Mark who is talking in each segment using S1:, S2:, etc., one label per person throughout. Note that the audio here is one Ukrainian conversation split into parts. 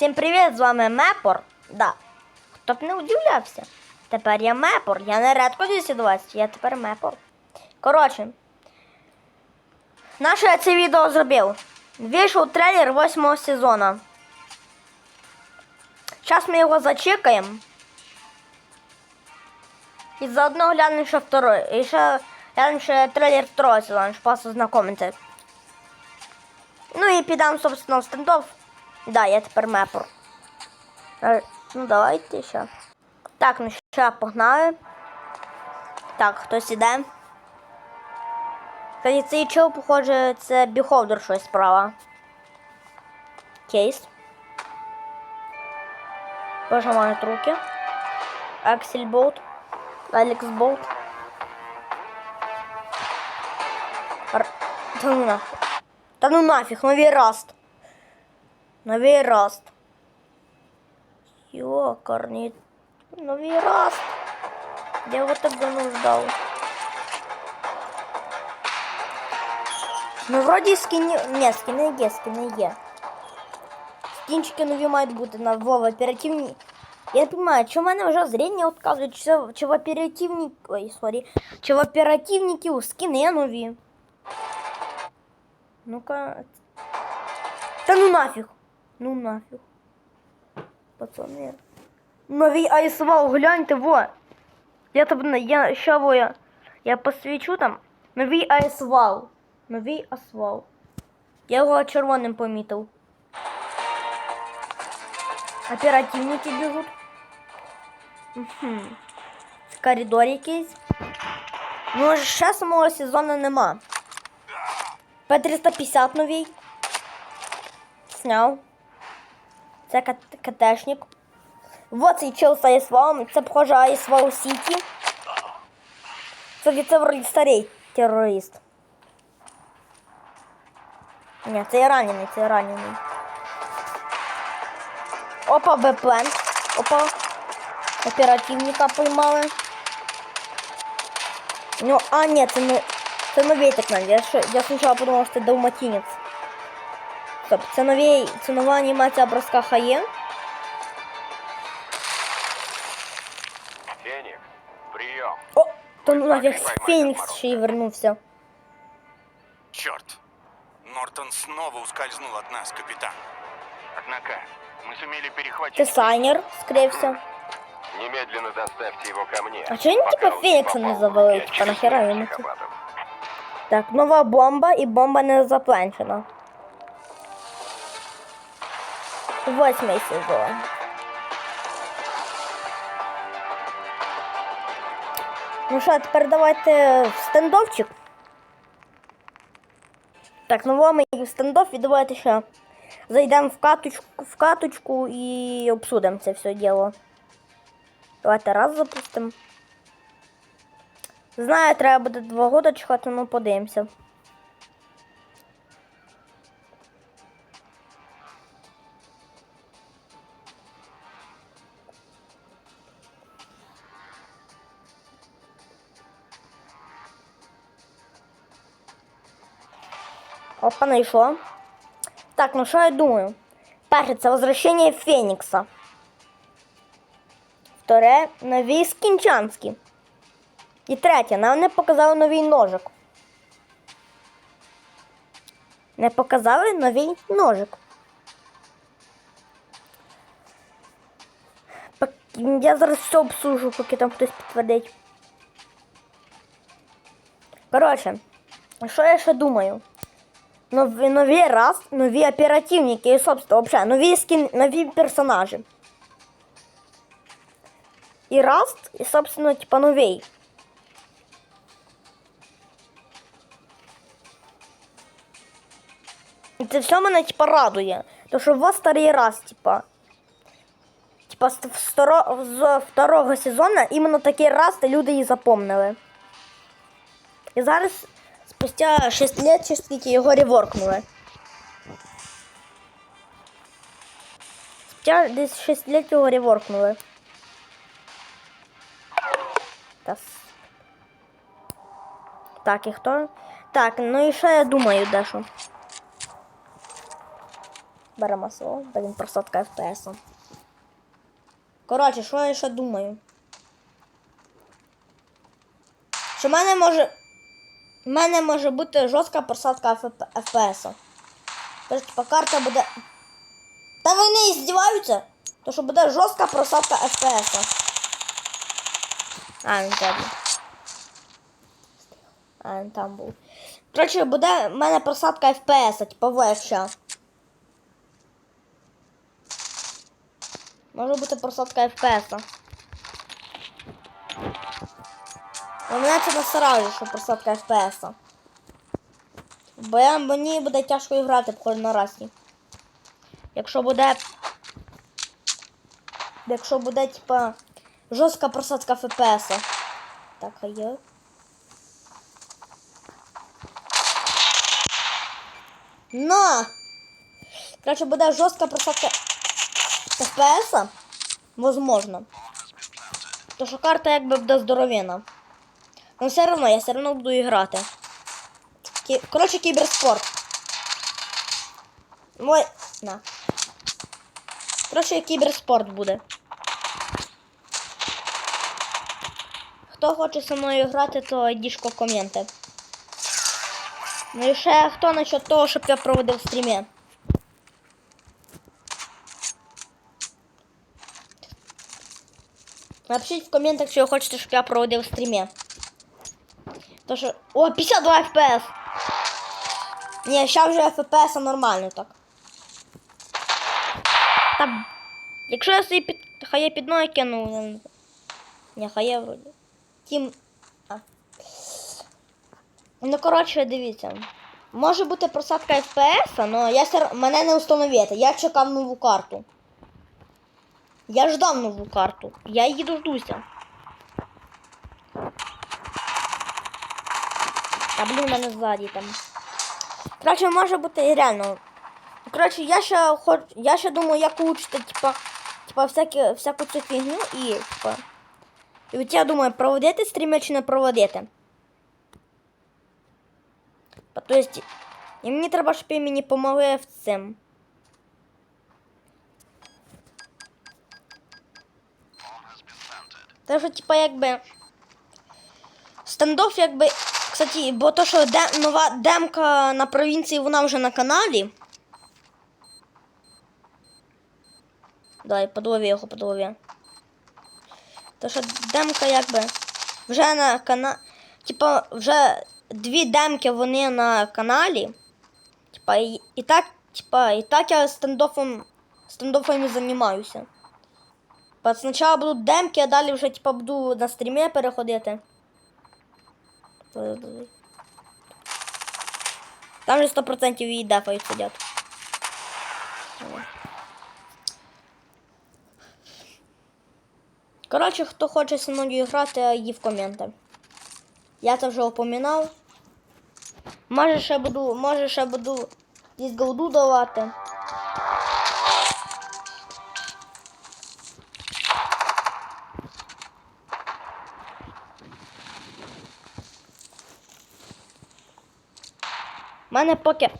S1: Всім привіт, з вами Мепор. Да. Хто б не удивлявся. Тепер я Мепор. Я не редко 220, я тепер Мепор. Коротше. На що я це відео зробив? Вийшов трейлер восьмого сезону. Зараз ми його зачекаємо. І заодно глянемо ще второй. І ще глянемо ще трейлер второго сезону, щоб вас ознакомити. Ну і підам, собственно, в стендов. Да, я тепер мепор. Е, Ну, давайте ще. Так, ну ще погнали. Так, хтось іде. Кстати, цей чел, похоже, це біхолдер щось справа. Кейс. Пожимають руки. Аксель Болт. Та ну нафіг. Та ну нафіг, новий раст. Новий раст. Ёкарный. Новый раст. Я его так давно ждал. Ну, вроді скіні... Ні, скіни є, скіни є. Скінчики нові мають бути на Вова оперативні. Я не понимаю, чи в мене вже зріння відказують, чи, чи в оперативні... Ой, сорі. Чи в оперативників скіни нові. Ну-ка. Та ну нафіг. Ну нафіг. Пацани. Новий айсвал, гляньте, во. Я там, я, ще во, я, я посвічу там. Новий айсвал. Новий асфал. Я його червоним помітив. Оперативники біжуть. Угу. Коридор якийсь. Ну, ще самого сезону нема. П-350 новий. Сняв. Це катешник. Вот цей чел з Айсвалом. Це похоже Айсвал Сіті. Це вроді старий терорист. Ні, це ранений, це ранений. Опа, БП. Опа. Оперативника поймали. Ну, а, ні, це не... Це так навіть. Я, я спочатку подумав, що це далматинець. Стоп, це новий, це нова анімація броска Хає.
S2: Феникс, прием.
S1: О, то ну нафіг Фенікс ще й вернувся.
S3: Черт! Нортон снова ускользнул от нас, капитан.
S2: Однако, мы сумели перехватить...
S1: Це Сайнер скрився.
S2: Немедленно доставьте его ко мне.
S1: А чё они типа
S2: Пока он
S1: Феникса
S2: не
S1: не
S2: попал
S1: завалили?
S2: в
S1: Типа
S2: ящик
S1: нахера
S2: среди
S1: ему это?
S2: психопатов.
S1: Так, нова бомба і бомба не запланчена. Восьмий сезон. Ну що, тепер давайте в стендовчик. Так, ну ми в стендов і давайте ще зайдемо в каточку, в каточку і обсудимо це все діло. Давайте раз запустимо. Знаю, треба буде два года чекати, ну подивимося. Опа, знайшло. Так, ну що я думаю? Перше, це возвращення Фенікса. Вторе, нові скінчанські. І третє, нам не показали новий ножик. Не показали новий ножик. Я зараз все обсужу, поки там хтось підтвердить. Коротше, що я ще думаю? Нові, нові раз, нові оперативники і, собственно, взагалі, нові скін, нові персонажі. І Раст, і, собственно, типа новий. І це все мене типа радує. То що у вас старий раз, типа. Типа з второ- з второго сезону іменно такий раз люди і запомнили. І зараз спустя 6 лет чи скільки його реворкнули. Спустя десь 6 лет його реворкнули. Та Так, і хто? Так, ну і що я думаю, дещо. Беремо слово, блін, просадка FPS. Коротше, що я ще думаю? Що в мене може. В мене може бути жорстка просадка FPS. Тобто, типа, карта буде. Та вони здіваються! То що буде жорстка просадка FPS. А, він тебе. А, він там був. Коротше, буде в мене просадка FPS, типа веща. Може бути просадка FPS. Ну, мене це насирає, що просадка FPS. Бо я, мені буде тяжко грати по на разі. Якщо буде. Якщо буде, типа, жорстка просадка FPS. Так, а є. На! Короче, буде жорстка просадка FPS. Возможно. То що карта якби буде здоровена. Но все одно, я все одно буду грати. Кі... Коротше, кіберспорт. Мой. На. Коротше, кіберспорт буде. Хто хоче зі мною грати, то йдіть в коменти. Ну і ще хто насчет того, щоб я проводив стріми. Напишіть в коментах, що ви хочете, щоб я проводив стріми. То що... О, 52 FPS! Ні, зараз вже FPS нормально так. Та... Якщо я собі під... хай я під ноги кину. я. Ні, хай я вроді. Тім. А. Ну, коротше, дивіться. Може бути просадка FPS, але я все... мене не встановити. Я чекав нову карту. Я ждав нову карту. Я її дождуся. Та блін, у мене ззаді там. Коротше, може бути і реально. Коротше, я ще хоч. Я ще думаю, як учити, типа, типа, всякі, всяку цю фігню і, типа. І от я думаю, проводити стріми чи не проводити. Тобто, і мені треба, щоб ви мені помогли в цим. Те, що, типа, якби. Стендоф, якби. Кстати, бо то, що де, нова демка на провінції, вона вже на каналі. Давай, подлови його, подлови. То, що демка, якби. Вже на каналі. Типа, вже дві демки вони на каналі. Типа, і, і так, типа, і так я стендофом, і займаюся. Спочатку будуть демки, а далі вже типа, буду на стрімі переходити. Там же 100% її дефають сидять. Коротше, хто хоче зі мною грати, її в коменти. Я це вже упоминав. Може ще буду, може ще буду десь голду давати. У мене поки.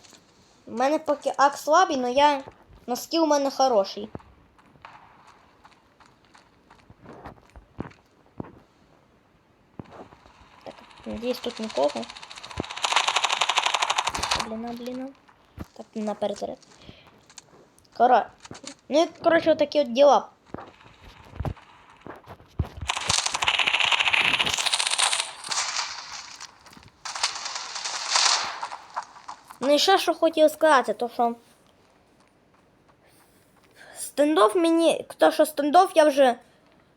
S1: У мене поки ак слабий, але я. Но скіл у мене хороший. Так, надіюсь, тут нікого. Бліна, бліна. Так, на перезаряд. Кора. Ну і, коротше, отакі от діла. Ну і ще що хотів сказати, то що стендов мені, то що стендов я вже.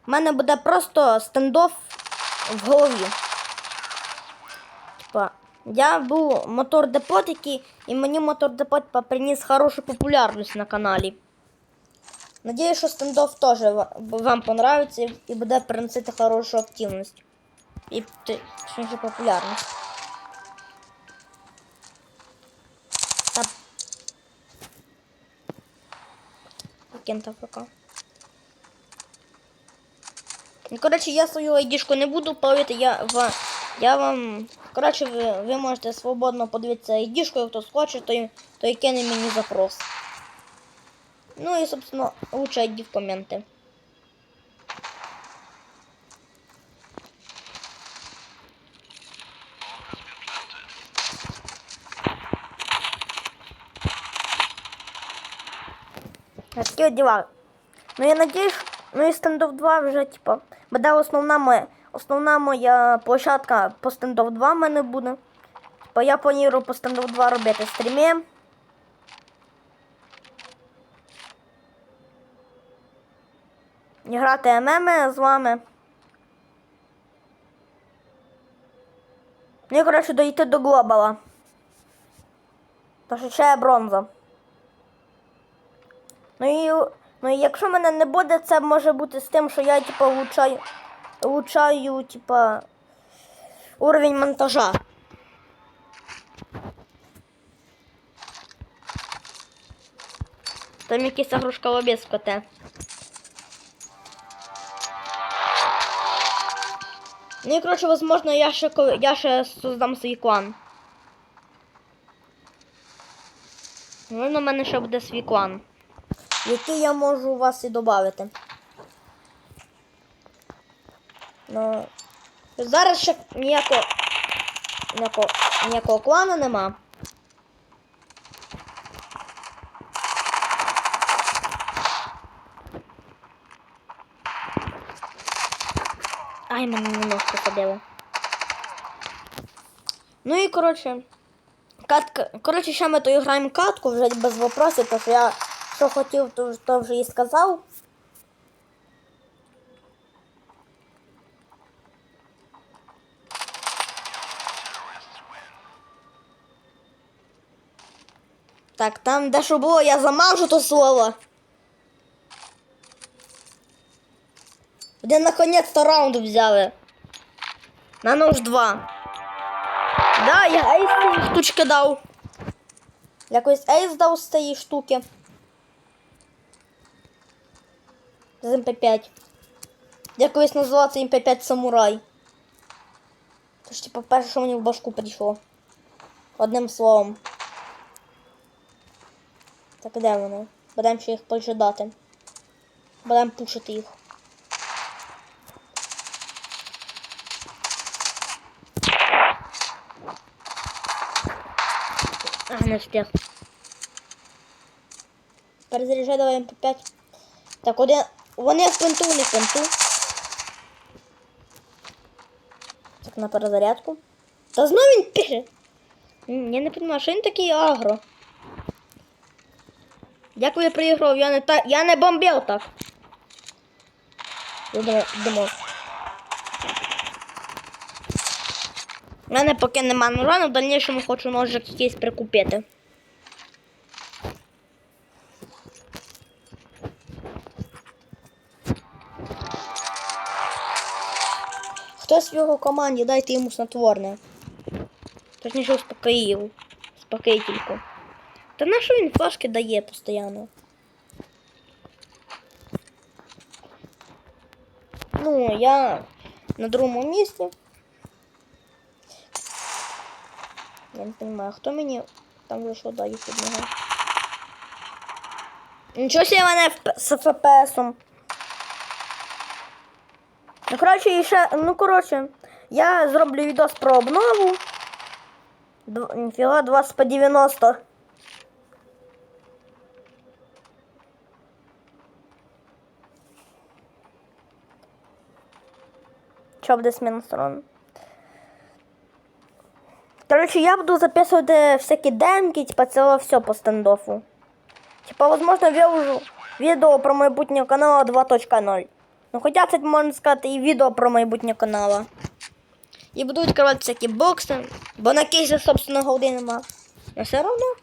S1: в мене буде просто стендов в голові. Типа, я був мотор депот, який, і мені мотор депот приніс хорошу популярність на каналі. Надіюсь, що стендов теж вам понравиться і- буде приносити хорошу активність. І точніше популярність. Кента ФК. Ну, коротше, я свою айдішку не буду палити, я, в... я вам. Коротше, ви, ви можете свободно подивитися айдішку, хто схоче, той, той кине мені запрос. Ну и, собственно, лучше иди в комменты. Такі от діла. Ну я надіюсь, ну і стендов 2 вже, типа, буде основна моя, основна моя площадка по стендов 2 в мене буде. Типа я планую по стендов 2 робити стріми. І грати ММ з вами. Ну і, коротше, дойти до глобала. Тому що ще є бронза. Ну і, ну якщо мене не буде, це може бути з тим, що я типу, влучаю, влучаю типу, уровень монтажа. Там якийсь агрушколобець в КТ. Ну і, коротше, возможно, я ще, я ще создам свій клан. Ну, у мене ще буде свій клан який я можу у вас і додати. Ну, зараз ще ніякого, ніякого, ніякого клану нема. Ай, мене немножко ходило. Ну і коротше. Катка. Коротше, ще ми то граємо катку вже без вопросів, тому що я що хотів, то, то вже і сказав. Так, там де що було, я замажу то слово. Де наконець-то раунд взяли. На нож два. Да, я ейс штучки дав. Якось ейс дав з цієї штуки. З МП5. Я колись назвала це МП5 самурай. Тож, типу, перше, що мені в башку прийшло. Одним словом. Так, де вони? Будемо ще їх пожидати. Будемо пушити їх. А, не встиг. Перезаряджай давай МП5. Так, один. Вони в пенту, не в. Так, на перезарядку. Та знову він пише. Я не розумію, що він такий агро. Як ви приіграв? Я не та... я не бомбив так. Йдемо. У мене поки нема ножа, в дальнішому хочу ножик якийсь прикупити. В його команді, дайте йому снотворне. Точніше успокоїв. Успокоїтельку. Та на що він флешки дає постійно? Ну, я на другому місці. Я не розумію, хто мені там вийшов далі під нього. Нічого себе мене з ФПСом. Ну, коротше, і ще, ну, коротше, я зроблю відос про обнову. Ніфіга, 20 по 90. Що буде зміна сторон? Короче, я буду записывать всякие демки, типа целое все по стендофу. Типа, возможно, выложу видео про майбутнього канала 2.0. Ну, хоча це можна сказати і відео про майбутнє канала. І буду відкривати всякі бокси, бо на кейсі, собственно, голди нема. Но все одно.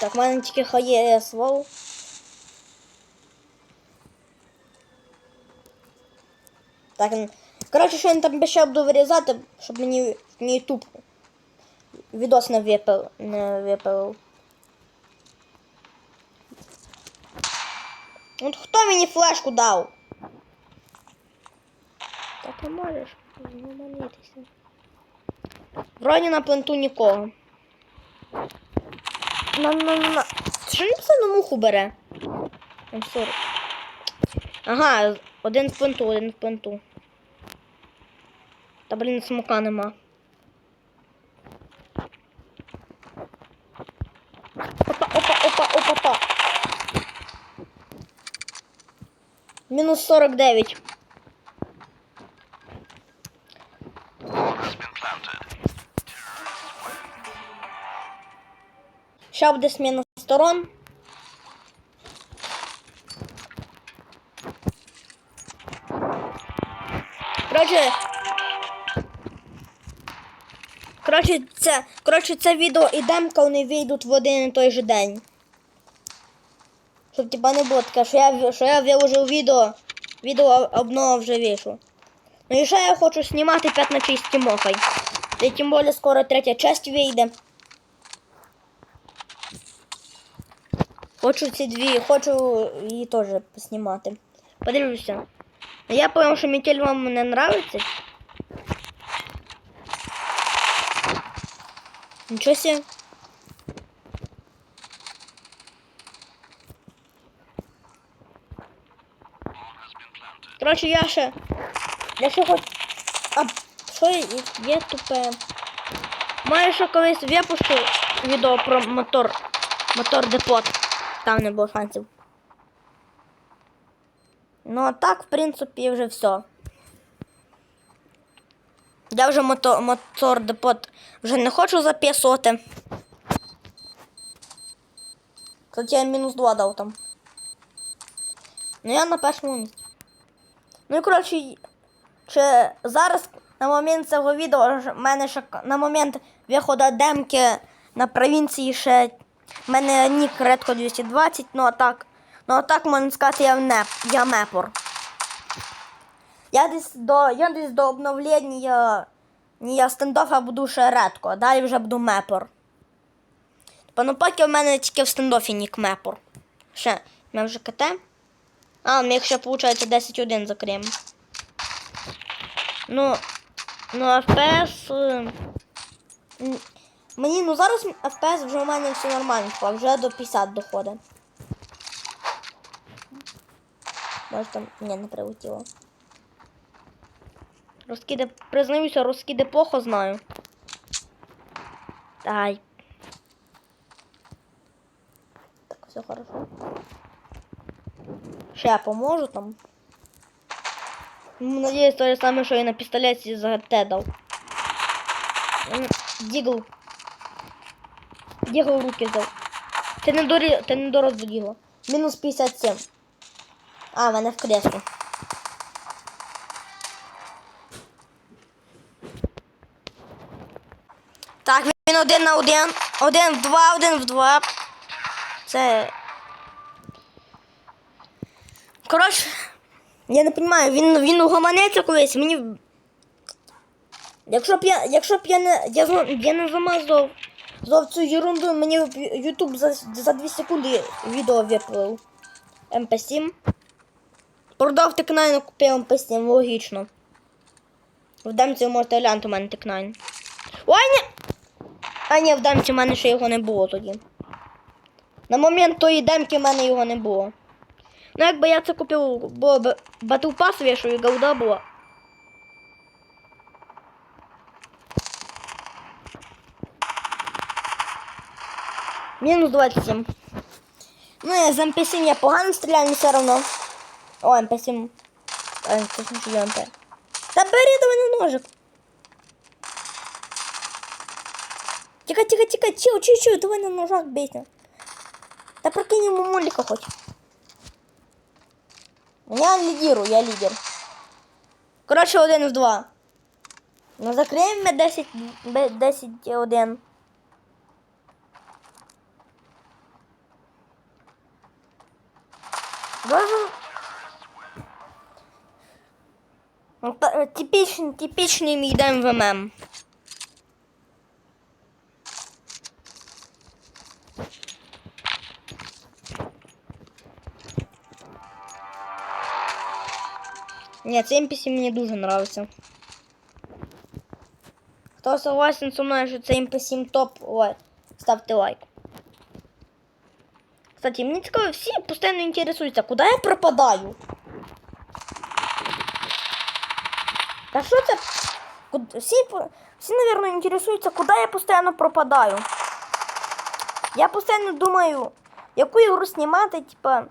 S1: Так, в мене тільки ХЄС вол. Так, коротше, що я там ще буду вирізати, щоб мені мені YouTube відос не випив. Не випив. От хто мені флешку дав? Та ти можеш заманитися. Вроді на пленту нікого. на, на, на. Що він постійно муху бере? М40. Ага, один в пункту, один в пункту. Та блін, смока нема. Опа, опа, опа, опа, опа. Мінус 49. Ще буде зміна сторон. Коротше, коротше, це, коротше, це відео і демка вони вийдуть в один і той же день. Щоб типа не було таке, що я, що я виложив відео, відео обнова вже вийшло. Ну і ще я хочу знімати 5 на 6 Тімохай. І тим більше скоро третя часть вийде. Хочу ці дві, хочу її теж поснімати. Подивлюся. Я понял, що метель вам не нравится. Ничего себе. Короче, я ще... Я ще хоч... А, що є, тупе? Маю ще колись випущу відео про мотор. Мотор депот. Там не було шансів. Ну, а так, в принципі, вже все. Я вже мото, мотор депот вже не хочу записувати. Кстати, я мінус 2 дав там. Ну я на першому місці. Ну і коротше, ще зараз на момент цього відео в мене ще на момент виходу демки на провінції ще в мене нік Redco 220, ну а так. Ну а так можна сказати, я, не, я мепор. Я десь до, я десь до обновлення я стендофа буду ще редко, а далі вже буду мепор. Типа, ну поки в мене тільки в стендофі нік мепор. Ще, в мене вже КТ. А, ми їх ще, виходить, 10-1 закриємо. Ну, ну, FPS... е, Мені, ну зараз FPS вже у мене все нормально, вже до 50 доходить. Може там. Ні, не прилетіло. Розкиде, признаюся, розкиде плохо знаю. Дай. Так, все хорошо. Ще поможу там. Ну, Надіюсь, то же саме, що і на пістолеті за ГТ Дігл. Дігл в руки взяв. Ти не дорі... ти не дорос до дігла. Мінус 57. А, мене в креслі. Так, він один на один. Один в два, один в два. Це. Коротше, я не розумію, він, він угомониться колись. Мені. Якщо б я, якщо б я не. Я, я не замазав за цю ерунду, мені б YouTube за, за 2 секунди відео виплив. МП7. Продав тик9, купив МП7, логічно. В демці ви можете глянути, у мене тик9. Ой, ні! А ні, в демці в мене ще його не було тоді. На момент тої демки в мене його не було. Ну, якби я це купив, бо б- Battle Pass вішав і голда була. Мінус 27. Ну, я з МП7 я погано стріляю, але все одно. О, МП7. А, точніше, я МП. Та бери до мене ножик. Тихо, тихо, тихо, чил, чил, чил, давай на ножах бейте. Да прокинь ему мулика хоть. Я лидирую, я лидер. Короче, один в два. Ну закриємо ми 10, бе- 10 один. Боже. Ну, та- Типічний, типічний мій день в ММ. Нет, цей мені дуже нравится. Хто согласен со мною, що це NPC топ, лайк. Ставте лайк. Кстати, мені цікаво, всі постійно інтересуються, куди я пропадаю. Та що це? Куд- Всі, мабуть, інтересуються, куди я постійно пропадаю. Я постійно думаю, яку ігру знімати, типа,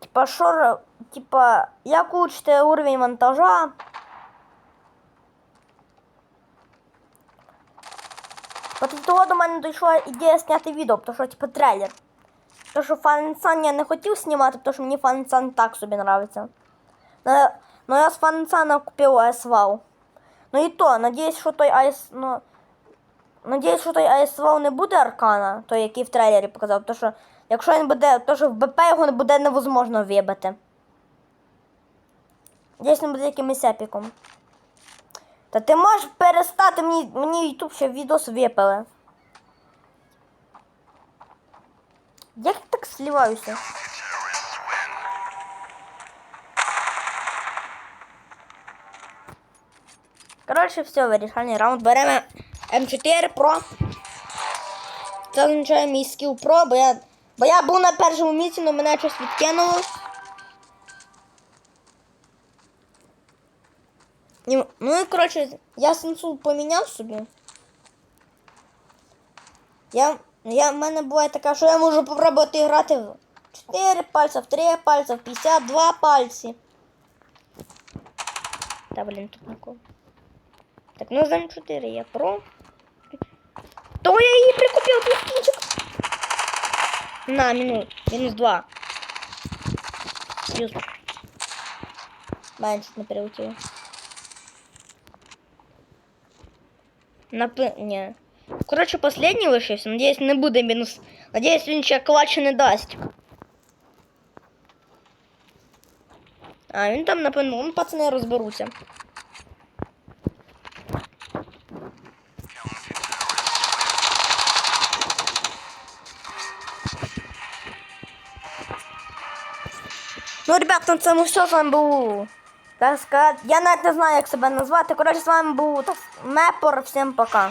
S1: типа, що, типа, як улучшити уровень монтажа. От від того до мене дійшла ідея зняти відео, тому що, типа, трейлер. Тому що Фансан я не хотів знімати, тому що мені Фансан так собі нравиться. Но, но я з Фансана купив АСВАУ. Ну і то, надіюсь, що той АС... Ну, надіюсь, що той АСВАУ не буде Аркана, той, який в трейлері показав, тому що якщо він буде, то що в БП його не буде невозможно вибити. Надіюсь, він буде якимось епіком. Та ти можеш перестати мені, мені YouTube ще відос випили. Як я так сливаюся? Коротше, все, вирішальний раунд. Беремо М4 Pro. Це означає мій скіл Pro, бо я, бо я був на першому місці, але мене щось відкинуло. ну і коротше, я сенсу поміняв собі. Я, я, в мене буває така, що я можу попробувати грати в 4 пальця, в 3 пальця, в 52 пальці. Та блін, тут нікого. Так, ну за 4 я про. То я її прикупив твій скінчик. На, мінус. Мінус 2. Плюс. Менше не перелетіло. Напи... Ні. Коротше, последній лишився. Надіюсь, не буде мінус. Надіюсь, він ще клачу не дасть. А, він там, напевно, ну, пацани розберуться. Ну, ребят, на цьому все з вами був. Так сказати, я навіть не знаю, як себе назвати. Коротше, з вами був Мепор. Всім пока.